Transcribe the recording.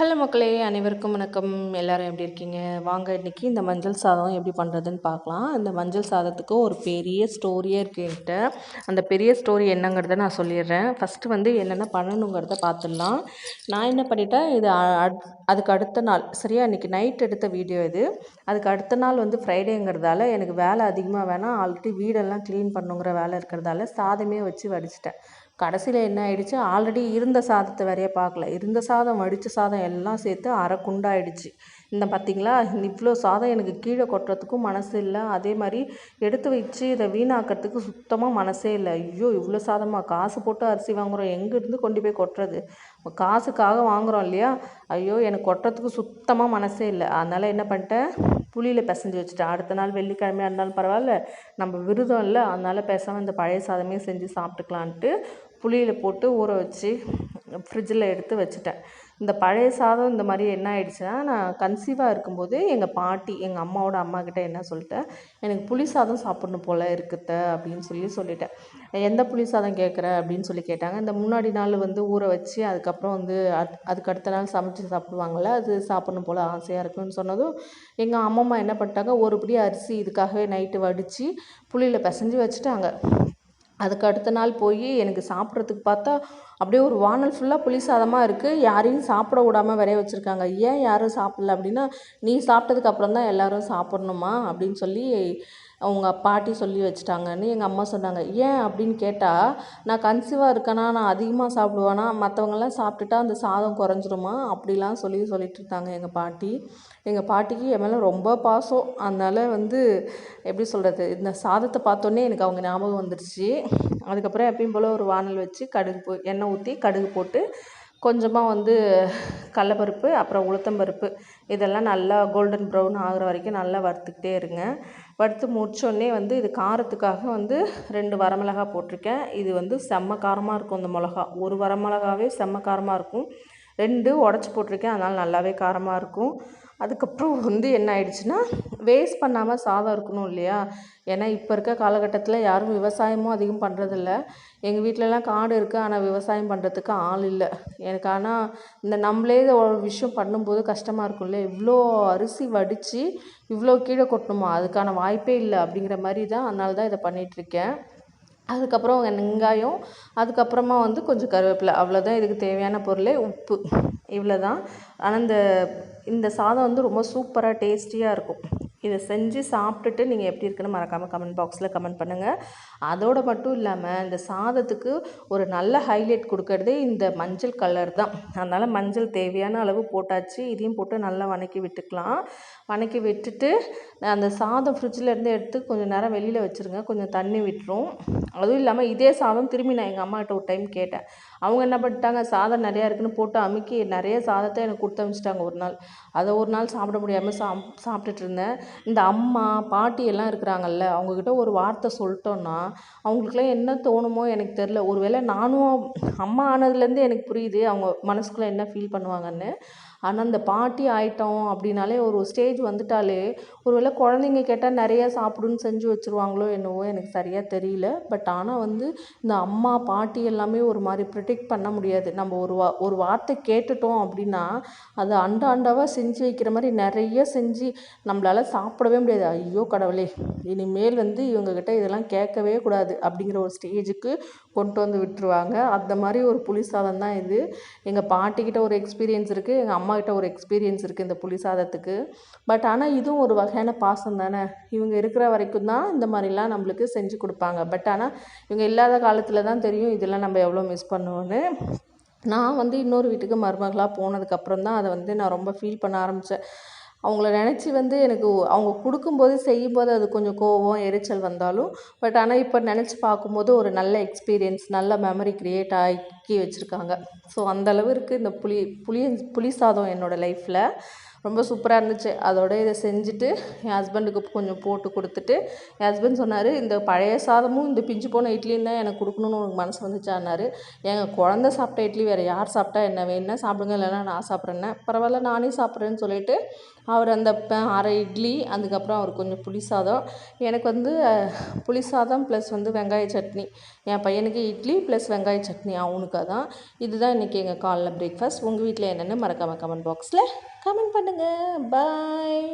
Hello மக்களே அனைவருக்கும் வணக்கம். எல்லாரும் எப்படி இருக்கீங்க? வாங்க இன்றைக்கி இந்த மஞ்சள் சாதம் எப்படி பண்ணுறதுன்னு பார்க்கலாம். இந்த மஞ்சள் சாதத்துக்கு ஒரு பெரிய ஸ்டோரியே இருக்குது என்கிட்ட. அந்த பெரிய ஸ்டோரி என்னங்கிறத நான் சொல்லிடுறேன். ஃபஸ்ட்டு வந்து என்னென்ன பண்ணணுங்கிறத பார்த்துடலாம். நான் என்ன பண்ணிட்டேன் இது அட்- அதுக்கு அடுத்த நாள் சரியா? இன்றைக்கி நைட் எடுத்த வீடியோ இது. அதுக்கு அடுத்த நாள் வந்து ஃப்ரைடேங்கிறதால எனக்கு வேலை அதிகமாக வேணாம். ஆல்ரெடி வீடெல்லாம் க்ளீன் பண்ணுங்கிற வேலை இருக்கிறதால சாதமே வச்சு வடிச்சிட்டேன். கடைசியில் என்ன ஆயிடுச்சு? ஆல்ரெடி இருந்த சாதத்தை வேறைய பார்க்கல. இருந்த சாதம் வடித்த சாதம் எல்லாம் சேர்த்து அரை குண்டாயிடுச்சு. இந்த பார்த்திங்களா இவ்வளோ சாதம் எனக்கு கீழே கொட்டுறதுக்கும் மனசு இல்லை. அதே மாதிரி எடுத்து வச்சு இதை வீணாக்கிறதுக்கு சுத்தமாக மனசே இல்லை. ஐயோ இவ்வளோ சாதமாக காசு போட்டு அரிசி வாங்குகிறோம் எங்கேருந்து கொண்டு போய் கொட்டுறது? காசுக்காக வாங்குகிறோம் இல்லையா? ஐயோ எனக்கு கொட்டுறதுக்கு சுத்தமாக மனசே இல்லை. அதனால் என்ன பண்ணிட்டேன்? புளியில் பிசைஞ்சு வச்சுட்டேன். அடுத்த நாள் வெள்ளிக்கிழமையாக இருந்தாலும் பரவாயில்ல. நம்ம விரதம் இல்லை. அதனால் பேசாமல் இந்த பழைய சாதமே செஞ்சு சாப்பிட்டுக்கலான்ட்டு புளியில் போட்டு ஊற வச்சு ஃப்ரிட்ஜில் எடுத்து வச்சுட்டேன். இந்த பழைய சாதம் இந்த மாதிரி என்ன ஆயிடுச்சுன்னா நான் கன்சீவாக இருக்கும்போது எங்கள் பாட்டி எங்கள் அம்மாவோட அம்மாக்கிட்ட என்ன சொல்லிட்டேன் எனக்கு புளி சாதம் சாப்பிடணும் போல் இருக்குத்த அப்படின்னு சொல்லி சொல்லிட்டேன். எந்த புளி சாதம் கேட்குற அப்படின்னு சொல்லி கேட்டாங்க. இந்த முன்னாடி நாள் வந்து ஊற வச்சு அதுக்கப்புறம் வந்து அத் அதுக்கு அடுத்த நாள் சமைச்சு சாப்பிடுவாங்கள்ல அது சாப்பிடணும் போல் ஆசையாக இருக்குன்னு சொன்னதும் எங்கள் அம்மம்மா என்ன பண்ணிட்டாங்க ஒரு பிடி அரிசி இதுக்காகவே நைட்டு வடித்து புளியில் பிசைஞ்சு வச்சுட்டாங்க. அதுக்கு அடுத்த நாள் போய் எனக்கு சாப்பிட்றதுக்கு பார்த்தா அப்படியே ஒரு வானல் ஃபுல்லாக புளி சாதமாக இருக்குது யாரையும் சாப்பிட விடாம வரைய வச்சுருக்காங்க. ஏன் யாரும் சாப்பிடல அப்படின்னா நீ சாப்பிட்டதுக்கப்புறம் தான் எல்லோரும் சாப்பிட்ணுமா? அப்படின்னு சொல்லி அவங்க பாட்டி சொல்லி வச்சுட்டாங்கன்னு எங்கள் அம்மா சொன்னாங்க. ஏன் அப்படின்னு கேட்டால் நான் கன்சீவாக இருக்கேனா? நான் அதிகமாக சாப்பிடுவேனா? மற்றவங்கெல்லாம் சாப்பிட்டுட்டா அந்த சாதம் குறைஞ்சிருமா? அப்படிலாம் சொல்லி சொல்லிட்டு இருந்தாங்க எங்கள் பாட்டி. எங்கள் பாட்டிக்கு என் மேலே ரொம்ப பாசம். அதனால் வந்து எப்படி சொல்கிறது இந்த சாதத்தை பார்த்தோன்னே எனக்கு அவங்க ஞாபகம் வந்துடுச்சு அதுக்கப்புறம் எப்பயும் போல் ஒரு வானல் வச்சு கடுகு எண்ணெய் எண்ணெய் ஊற்றி கடுகு போட்டு கொஞ்சமாக வந்து கடலப்பருப்பு அப்புறம் உளுத்தம்பருப்பு இதெல்லாம் நல்லா கோல்டன் ப்ரௌன் ஆகிற வரைக்கும் நல்லா வறுத்துக்கிட்டே இருங்க. வறுத்து முடிச்சோடனே வந்து இது காரத்துக்காக வந்து ரெண்டு வரமிளகா போட்டிருக்கேன். இது வந்து செம்ம காரமாக இருக்கும் இந்த மிளகா. ஒரு வரமிளகாவே செம்ம காரமாக இருக்கும். ரெண்டு உடச்சி போட்டிருக்கேன். அதனால் நல்லாவே காரமாக இருக்கும். அதுக்கப்புறம் வந்து என்ன ஆயிடுச்சுன்னா வேஸ்ட் பண்ணாமல் சாதம் இருக்கணும் இல்லையா? ஏன்னா இப்போ இருக்க காலகட்டத்தில் யாரும் விவசாயமும் அதிகம் பண்ணுறதில்ல எங்கள் வீட்டிலலாம் காடு இருக்குது ஆனால் விவசாயம் பண்ணுறதுக்கு ஆள் இல்லை. எனக்கு ஆனால் இந்த நம்மளே ஒரு விஷயம் பண்ணும்போது கஷ்டமாக இருக்கும்ல. இவ்வளோ அரிசி வடித்து இவ்வளோ கீழே கொட்டணுமா? அதுக்கான வாய்ப்பே இல்லை அப்படிங்கிற மாதிரி தான் அதனால தான் இதை பண்ணிகிட்ருக்கேன் அதுக்கப்புறம் வெங்காயம் அதுக்கப்புறமா வந்து கொஞ்சம் கருவேப்பிலை. அவ்வளோதான் இதுக்கு தேவையான பொருள் உப்பு. இவ்வளோ தான் ஆனால் இந்த இந்த சாதம் வந்து ரொம்ப சூப்பராக டேஸ்டியாக இருக்கும். இதை செஞ்சு சாப்பிட்டுட்டு நீங்கள் எப்படி இருக்குன்னு மறக்காமல் கமெண்ட் பாக்ஸில் கமெண்ட் பண்ணுங்கள் அதோடு மட்டும் இல்லாமல் இந்த சாதத்துக்கு ஒரு நல்ல ஹைலைட் கொடுக்கறதே இந்த மஞ்சள் கலர் தான். அதனால் மஞ்சள் தேவையான அளவு போட்டாச்சு இதையும் போட்டு நல்லா வணக்கி விட்டுக்கலாம். வணக்கி விட்டுட்டு அந்த சாதம் ஃப்ரிட்ஜில் இருந்து எடுத்து கொஞ்சம் நேரம் வெளியில் வச்சுருங்க. கொஞ்சம் தண்ணி விட்டுரும். அதுவும் இல்லாமல் இதே சாதம் திரும்பி நான் எங்கள் அம்மாகிட்ட ஒரு டைம் கேட்டேன். அவங்க என்ன பண்ணிட்டாங்க? சாதம் நிறையா இருக்குன்னு போட்டு அமுக்கி நிறைய சாதத்தை எனக்கு கொடுத்து அனுப்பிச்சிட்டாங்க ஒரு நாள். அதை ஒரு நாள் சாப்பிட முடியாமல் சாப் சாப்பிட்டுட்ருந்தேன் இந்த அம்மா பாட்டி எல்லாம் இருக்கிறாங்கல்ல அவங்கக்கிட்ட ஒரு வார்த்தை சொல்லிட்டோன்னா அவங்களுக்குலாம் என்ன தோணுமோ எனக்கு தெரில ஒருவேளை நானும் அம்மா ஆனதுலேருந்து எனக்கு புரியுது. அவங்க மனசுக்குள்ளே என்ன ஃபீல் பண்ணுவாங்கன்னு. ஆனால் இந்த பாட்டி ஆயிட்டோம் அப்படின்னாலே ஒரு ஸ்டேஜ் வந்துட்டாலே ஒருவேளை குழந்தைங்க கேட்டால் நிறைய சாப்பிடுன்னு செஞ்சு வச்சுருவாங்களோ என்னவோ எனக்கு சரியாக தெரியல. பட் ஆனால் வந்து இந்த அம்மா பாட்டி எல்லாமே ஒரு மாதிரி ப்ரிடிக்ட் பண்ண முடியாது. நம்ம ஒரு வா ஒரு வார்த்தை கேட்டுட்டோம் அப்படின்னா அது அண்ட அண்டாவாக செஞ்சு வைக்கிற மாதிரி நிறைய செஞ்சு நம்மளால் சாப்பிடவே முடியாது. ஐயோ கடவுளே இனிமேல் வந்து இவங்கக்கிட்ட இதெல்லாம் கேட்கவே கூடாது அப்படிங்கிற ஒரு ஸ்டேஜுக்கு கொண்டு வந்து விட்டுருவாங்க. அந்த மாதிரி ஒரு புளி சாதம் தான் இது. எங்கள் பாட்டிக்கிட்ட ஒரு எக்ஸ்பீரியன்ஸ் இருக்குது எங்கள் அம்மாக்கிட்ட ஒரு எக்ஸ்பீரியன்ஸ் இருக்குது இந்த புளி சாதத்துக்கு பட் ஆனால் இதுவும் ஒரு வகையான பாசம் தானே? இவங்க இருக்கிற வரைக்கும் தான் இந்த மாதிரிலாம் நம்மளுக்கு செஞ்சு கொடுப்பாங்க. பட் ஆனால் இவங்க இல்லாத காலத்தில் தான் தெரியும் இதெல்லாம் நம்ம எவ்வளோ மிஸ் பண்ணுவோன்னு. நான் வந்து இன்னொரு வீட்டுக்கு மருமகளாக போனதுக்கப்புறம் தான் அதை வந்து நான் ரொம்ப ஃபீல் பண்ண ஆரம்பித்தேன் அவங்கள நினச்சி வந்து எனக்கு அவங்க கொடுக்கும்போது செய்யும்போது அது கொஞ்சம் கோவம் எரிச்சல் வந்தாலும் பட் ஆனால் இப்போ நினச்சி பார்க்கும்போது ஒரு நல்ல எக்ஸ்பீரியன்ஸ் நல்ல மெமரி க்ரியேட் ஆக்கி வச்சுருக்காங்க. ஸோ அந்தளவு இருக்குது இந்த புளி புளி புளி சாதம் என்னோடய லைஃப்பில் ரொம்ப சூப்பராக இருந்துச்சு. அதோட இதை செஞ்சுட்டு என் ஹஸ்பண்டுக்கு கொஞ்சம் போட்டு கொடுத்துட்டு என் ஹஸ்பண்ட் சொன்னார் இந்த பழைய சாதமும் இந்த பிஞ்சு போன இட்லியும் தான் எனக்கு கொடுக்கணுன்னு உனக்கு மனசு வந்துச்சான்னாரு எங்கள் குழந்த சாப்பிட்ட இட்லி வேறு யார் சாப்பிட்டா என்ன? வேணும்னா சாப்பிடுங்க இல்லைன்னா நான் சாப்பிட்றேன்னே பரவாயில்ல நானே சாப்பிட்றேன்னு சொல்லிட்டு அவர் அந்த ப- அரை இட்லி அதுக்கப்புறம் அவர் கொஞ்சம் புளி சாதம். எனக்கு வந்து புளி சாதம் ப்ளஸ் வந்து வெங்காய சட்னி. என் பையனுக்கு இட்லி ப்ளஸ் வெங்காய சட்னி அவனுக்கு தான் இதுதான் இன்றைக்கி எங்கள் காலைல பிரேக்ஃபாஸ்ட் உங்கள் வீட்டில் என்னென்னு மறக்காமல் கமெண்ட் பாக்ஸில் கமெண்ட் பண்ணுங்கள் பாய்